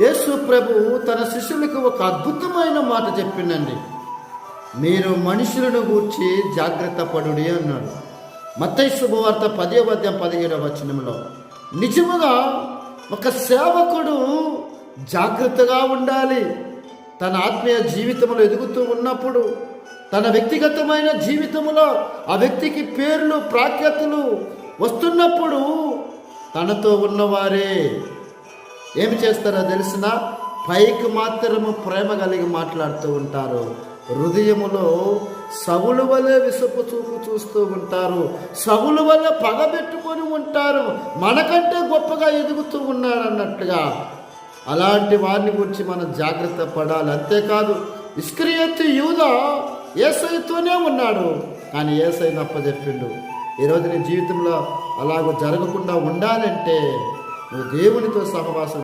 యేసు ప్రభు తన శిష్యులకు ఒక అద్భుతమైన మాట చెప్పిందండి మీరు మనుషులను గూర్చి జాగ్రత్త పడుడి అన్నాడు. మత్తయి శుభవార్త పదే పద్యం పదిహేడవ వచనంలో నిజముగా ఒక సేవకుడు జాగ్రత్తగా ఉండాలి. తన ఆత్మీయ జీవితంలో ఎదుగుతూ ఉన్నప్పుడు తన వ్యక్తిగతమైన జీవితంలో ఆ వ్యక్తికి పేర్లు ప్రాఖ్యాతులు వస్తున్నప్పుడు తనతో ఉన్నవారే. ఏమి చేస్తారో తెలిసిన పైకి మాత్రము ప్రేమ కలిగి మాట్లాడుతూ ఉంటారు. హృదయములో సవులు వలె విసుపు చూపు చూస్తూ ఉంటారు. సవులు వల్ల పగబెట్టుకొని ఉంటారు. మనకంటే గొప్పగా ఎదుగుతూ ఉన్నాడు అన్నట్టుగా అలాంటి వారిని గురించి మనం జాగ్రత్త పడాలి. అంతేకాదు ఇస్క్రియత్తు యూద ఏసైతోనే ఉన్నాడు. కానీ ఏసై నప్పజెప్పిండు ఈరోజు నీ జీవితంలో అలాగ జరగకుండా ఉండాలంటే నువ్వు దేవునితో సహవాసం